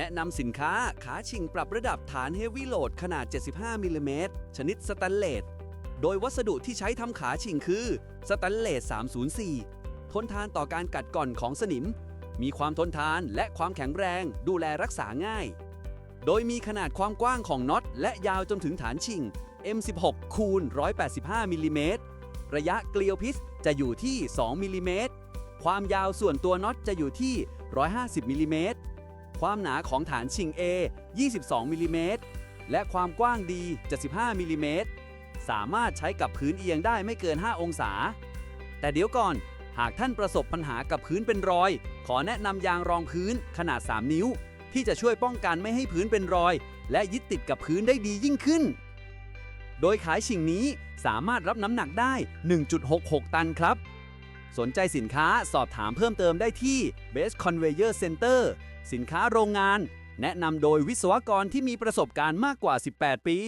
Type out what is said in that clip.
แนะนำสินค้าขาชิงปรับระดับฐานเฮฟวี่โหลดขนาด 75 มิลลิเมตรชนิดสแตนเลส โดยวัสดุที่ใช้ทำขาชิงคือสแตนเลส 304 ทนทานต่อการกัดก่อนของสนิม มีความทนทานและความแข็งแรงดูแลรักษาง่าย โดยมีขนาดความกว้างของน็อตและยาวจนถึงฐานชิง M16 คูณ185มิลลิเมตรระยะเกลียวพิษจะอยู่ที่ 2มิลลิเมตรความยาวส่วนตัวน็อตจะอยู่ที่ 150มิลลิเมตร ความหนาของฐานชิง A 22มิลลิเมตรและความกว้างดี75มิลลิเมตรสามารถใช้กับพื้นเอียงได้ไม่เกิน 5 องศา แต่เดี๋ยวก่อน หากท่านประสบปัญหากับพื้นเป็นรอย ขอแนะนำยางรองพื้นขนาด 3 นิ้ว ที่จะช่วยป้องกันไม่ให้พื้นเป็นรอย และยึดติดกับพื้นได้ดียิ่งขึ้น โดยขายชิงนี้สามารถรับน้ำหนักได้ 1.66 ตันครับ สนใจสินค้าสอบถามเพิ่มเติมได้ที่ Best Conveyor Center สินค้าโรงงาน แนะนำโดยวิศวกรที่มีประสบการณ์มากกว่า 18 ปี